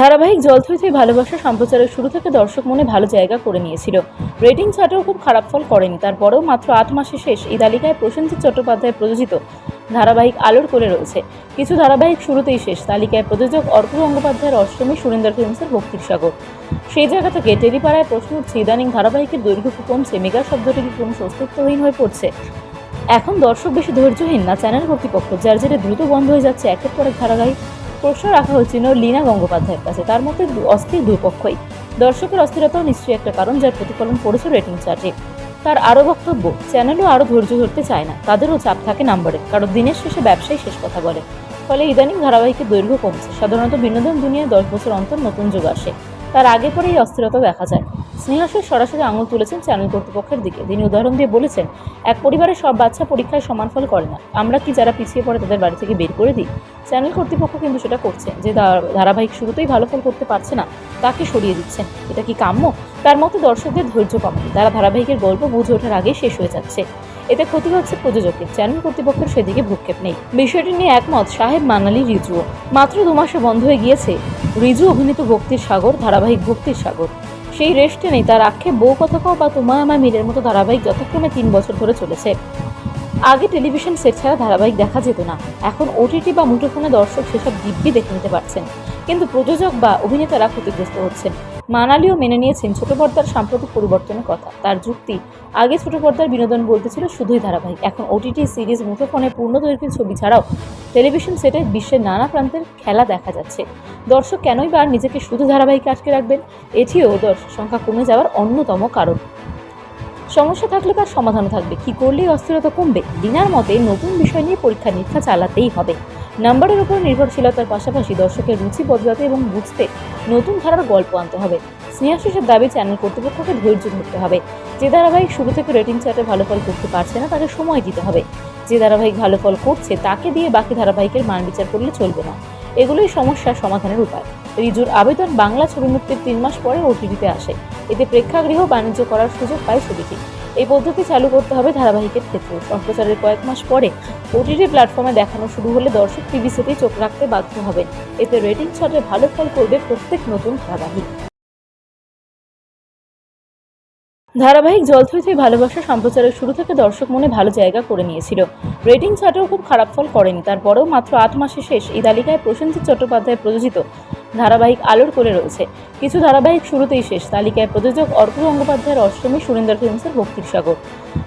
ধারাবাহিক জলথইথই ভালোবাসা সম্প্রচারের শুরু থেকে দর্শক মনে ভালো জায়গা করে নিয়েছিল। রেটিং চার্টেও খুব খারাপ ফল করেনি, তারপরেও মাত্র আট মাসে শেষ এই তালিকায় প্রসেনজিৎ চট্টোপাধ্যায় প্রযোজিত ধারাবাহিক আলোর কোলে রয়েছে। কিছু ধারাবাহিক শুরুতেই শেষ, তালিকায় প্রযোজক অর্ক গঙ্গোপাধ্যায়ের অষ্টমী সুরেন্দ্র ফিল্মসের ভক্তির সাগর সেই জায়গা থেকে টেলিপাড়ায় প্রশ্ন উঠছে, ইদানিং ধারাবাহিকের দৈর্ঘ্য কমছে? মেগা শব্দটি কি কোনো অস্তিত্বহীন হয়ে পড়ছে? এখন দর্শক বেশি ধৈর্যহীন না চ্যানেল কর্তৃপক্ষ, যার জেরে দ্রুত বন্ধ হয়ে যাচ্ছে একের পর এক ধারাবাহিক প্রশ্ন রাখা হয়েছিল লীনা গঙ্গোপাধ্যায়ের কাছে। তার দু- অস্থির দুই পক্ষই। দর্শকের অস্থিরতাও নিশ্চয়ই একটা কারণ যার প্রতিফলন পড়েছে রেটিং চার্টে তার আরও বক্তব্য চ্যানেলও আরও ধৈর্য ধরতে চায় না। তাদেরও চাপ থাকে নাম্বারে কারণ দিনের শেষে ব্যবসায়ী শেষ কথা বলে। ফলে ইদানিং ধারাবাহিকের দৈর্ঘ্য কমছে। সাধারণত বিনোদন দুনিয়ায় দশ বছর অন্তর নতুন যুগ আসে। তার আগে পরে এই অস্থিরতা দেখা যায়। স্নেহাসের সরাসরি আঙুল তুলেছেন চ্যানেল কর্তৃপক্ষের দিকে। তিনি উদাহরণ দিয়ে বলেছেন, এক পরিবারের সব বাচ্চা পরীক্ষায় সমান ফল করে না। আমরা কি যারা পিছিয়ে পড়ে তাদের বাড়ি থেকে বের করে দিই? চ্যানেল কর্তৃপক্ষ কিন্তু সেটা করছে যে ধারাবাহিক শুরুতেই ভালো ফল করতে পারছে না। তাকে সরিয়ে দিচ্ছেন এটা কি কাম্য? তার মতো দর্শকদের ধৈর্য কমানো। তারা ধারাবাহিকের গল্প বুঝে ওঠার আগেই শেষ হয়ে যাচ্ছে। এতে ক্ষতি হচ্ছে প্রযোজকের। চ্যানেল কর্তৃপক্ষের সেদিকে ভ্রুক্ষেপ নেই। বিষয়টি নিয়ে একমত সাহেব মানালি রিজুও। মাত্র দু মাসে বন্ধ হয়ে গিয়েছে রিজু অভিনীত ভক্তির সাগর, ধারাবাহিক ভক্তির সাগর। সেই রেস্টে নেই, তার আক্ষেপ বউ কথা কও বা তোমায় আমার মিলের মতো ধারাবাহিক যথাক্রমে তিন বছর ধরে চলেছে। আগে টেলিভিশন সেট ছাড়া ধারাবাহিক দেখা যেত না। এখন ওটিটি বা মুঠোফোনে দর্শক সেসব দিব্যি দেখে নিতে পারছেন। কিন্তু প্রযোজক বা অভিনেতারা ক্ষতিগ্রস্ত হচ্ছেন। মানালিও মেনে নিয়েছেন ছোট পর্দার সাম্প্রতিক পরিবর্তনের কথা। তার যুক্তি, আগে ছোট পর্দার বিনোদন বলতে ছিল শুধুই ধারাবাহিক। এখন ওটিটি সিরিজ মুঠোফোনে পূর্ণ দৈর্ঘ্যের ছবি ছাড়াও টেলিভিশন সেটে বিশ্বের নানা প্রান্তের খেলা দেখা যাচ্ছে। দর্শক কেনই বা নিজেকে শুধু ধারাবাহিকে আটকে রাখবেন? এটিও দর্শক সংখ্যা কমে যাওয়ার অন্যতম কারণ। সমস্যা থাকলে তার সমাধান থাকবে। কি করলেই অস্থিরতা কমবে? দিনার মতে নতুন বিষয় নিয়ে পরীক্ষা নিরীক্ষা চালাতেই হবে। নাম্বারের উপর নির্ভরশীলতার পাশাপাশি দর্শকের রুচি বদলাতে এবং বুঝতে নতুন ধারার গল্প আনতে হবে। স্নেহাশিসের দাবি, চ্যানেল কর্তৃপক্ষকে ধৈর্য ধরতে হবে। যে ধারাবাহিক শুরু থেকে রেটিং চার্টে ভালো ফল করতে পারছে না, তাকে সময় দিতে হবে। যে ধারাবাহিক ভালো ফল করছে, তাকে দিয়ে বাকি ধারাবাহিকের মান বিচার করলে চলবে না। এগুলোই সমস্যার সমাধানের উপায়। রিজুর আবেদন বাংলা ছবি মুক্তির তিন মাস পরে ওটিভিতে আসে। এতে প্রেক্ষাগৃহ বাণিজ্য করার সুযোগ পায় ছবিটি। এই পদ্ধতি চালু করতে হবে ধারাবাহিকের ক্ষেত্রে। সম্প্রচারের কয়েক মাস পরে ওটিটি প্ল্যাটফর্মে দেখানো শুরু হলে দর্শক টিভি সেটেই চোখ রাখতে বাধ্য হবেন এতে রেটিং ছাড়ে ভালো ফল করবে প্রত্যেক নতুন ধারাবাহিক। ধারাবাহিক জলথইথই ভালোবাসা সম্প্রচারের শুরু থেকে দর্শক মনে ভালো জায়গা করে নিয়েছিল। রেটিং চার্টেও খুব খারাপ ফল করেনি। তারপরেও মাত্র আট মাসে শেষ এই তালিকায় প্রসেনজিৎ চট্টোপাধ্যায় প্রযোজিত ধারাবাহিক আলোর কোলে রয়েছে। কিছু ধারাবাহিক শুরুতেই শেষ, তালিকায় প্রযোজক অর্ক গঙ্গোপাধ্যায়ের অষ্টমী সুরেন্দ্র ফিল্মসের ভক্তির সাগর।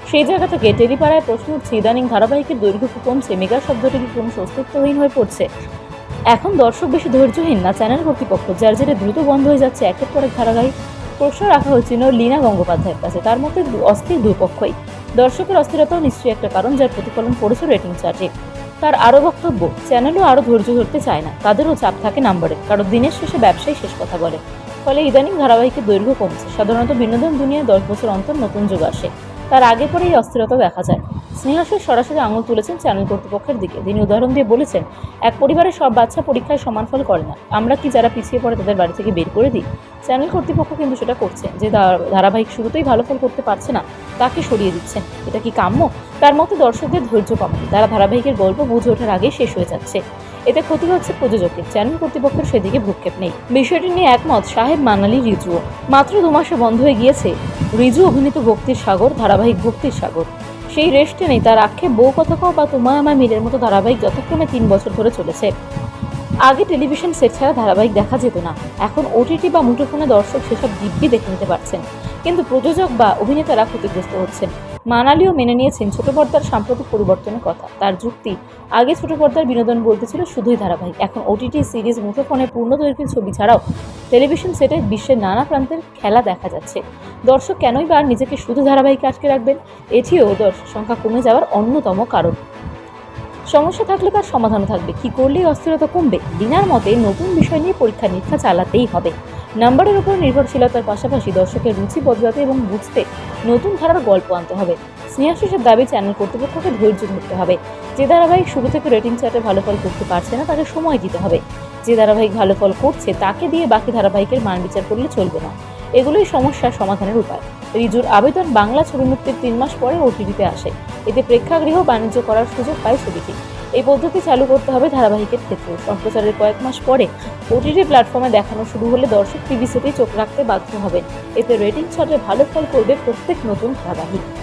সেই জায়গা থেকে টেলিপাড়ায় প্রশ্ন উঠছে, ইদানিং ধারাবাহিকের দৈর্ঘ্য কি কমছে? মেগা শব্দটি কি কোনো অস্তিত্বহীন হয়ে পড়ছে? এখন দর্শক বেশি ধৈর্যহীন না চ্যানেল কর্তৃপক্ষ? যার জেরে দ্রুত বন্ধ হয়ে যাচ্ছে একের পর এক ধারাবাহিক প্রশ্ন রাখা হয়েছিল লীনা গঙ্গোপাধ্যায়ের কাছে। তার মধ্যে অস্থির দুই পক্ষই। দর্শকের অস্থিরতাও নিশ্চয়ই একটা কারণ, যার প্রতিফলন পড়েছে রেটিং চার্টে। তার আরও বক্তব্য, চ্যানেলও আরও ধৈর্য ধরতে চায় না। তাদেরও চাপ থাকে নাম্বারে, কারণ দিনের শেষে ব্যবসায়ী শেষ কথা বলে। ফলে ইদানিং ধারাবাহিকের দৈর্ঘ্য কমছে। সাধারণত বিনোদন দুনিয়ায় দশ বছর অন্তর নতুন যুগ আসে। তার আগে পরে এই অস্থিরতা দেখা যায়। স্নেহাসের সরাসরি আঙুল তুলেছেন চ্যানেল কর্তৃপক্ষের দিকে। তিনি উদাহরণ দিয়ে বলেছেন, এক পরিবারের সব বাচ্চা পরীক্ষায় সমান ফল করে না। আমরা কি যারা পিছিয়ে পড়ে তাদের বাড়ি থেকে বের করে দিই? চ্যানেল কর্তৃপক্ষ কিন্তু সেটা করছে যে ধারাবাহিক শুরুতেই ভালো ফল করতে পারছে না। তাকে সরিয়ে দিচ্ছেন। এটা কি কাম্য? তার মতো, দর্শকদের ধৈর্য কমানো, তারা ধারাবাহিকের গল্প বুঝে ওঠার আগেই শেষ হয়ে যাচ্ছে। এতে ক্ষতি হচ্ছে প্রযোজকের চ্যানেল কর্তৃপক্ষের সেদিকে ভূক্ষেপ নেই। বিষয়টি নিয়ে একমত সাহেব মানালি রিজুও। মাত্র দু মাসে বন্ধ হয়ে গিয়েছে। রিজু অভিনীত ভক্তির সাগর, ধারাবাহিক ভক্তির সাগর। সেই রেস্টে নেই, তার আক্ষেপ বউ কথা বা তোমায় আমার মিলের মতো ধারাবাহিক যথাক্রমে তিন বছর ধরে চলেছে। আগে টেলিভিশন সেট ছাড়া ধারাবাহিক দেখা যেত না। এখন ওটিটি বা মুঠোফোনে দর্শক সেসব দিব্যি দেখে নিতে পারছেন। কিন্তু প্রযোজক বা অভিনেতারা ক্ষতিগ্রস্ত হচ্ছেন। মানালিও মেনে নিয়েছেন ছোট পর্দার সাম্প্রতিক পরিবর্তনের কথা। তার যুক্তি, আগে ছোট পর্দার বিনোদন বলতে ছিল শুধুই ধারাবাহিক। এখন ওটিটি সিরিজ মুঠোফোনে পূর্ণ দৈর্ঘ্যের ছবি ছাড়াও টেলিভিশন সেটে বিশ্বের নানা প্রান্তের খেলা দেখা যাচ্ছে। দর্শক কেনই বা নিজেকে শুধু ধারাবাহিকে আটকে রাখবেন, এটিও দর্শক সংখ্যা কমে যাওয়ার অন্যতম কারণ। সমস্যা থাকলে তার সমাধান থাকবে। কি করলেই অস্থিরতা কমবে? দিনার মতে নতুন বিষয় নিয়ে পরীক্ষা নিরীক্ষা চালাতেই হবে। নাম্বারের উপর নির্ভরশীলতার পাশাপাশি দর্শকের রুচি বদলাতে এবং বুঝতে নতুন ধারার গল্প আনতে হবে। স্নেহাশিসের দাবি চ্যানেল কর্তৃপক্ষকে ধৈর্য ধরতে হবে। যে ধারাবাহিক শুরু থেকে রেটিং চার্টে ভালো ফল করতে পারছে না, তাকে সময় দিতে হবে। যে ধারাবাহিক ভালো ফল করছে, তাকে দিয়ে বাকি ধারাবাহিকের মান বিচার করলে চলবে না। এগুলোই সমস্যার সমাধানের উপায়। রিজুর আবেদন বাংলা ছবি মুক্তির তিন মাস পরে ওটিভিতে আসে। এতে প্রেক্ষাগৃহ বাণিজ্য করার সুযোগ পায় ছবিটি। এই পদ্ধতি চালু করতে হবে ধারাবাহিকের ক্ষেত্রে। সম্প্রচারের কয়েক মাস পরে ওটিটি প্ল্যাটফর্মে দেখানো শুরু হলে দর্শক টিভি টিভিসিতেই চোখ রাখতে বাধ্য হবেন। এতে রেটিং ছাড়ে ভালো ফল করবে প্রত্যেক নতুন ধারাবাহিক।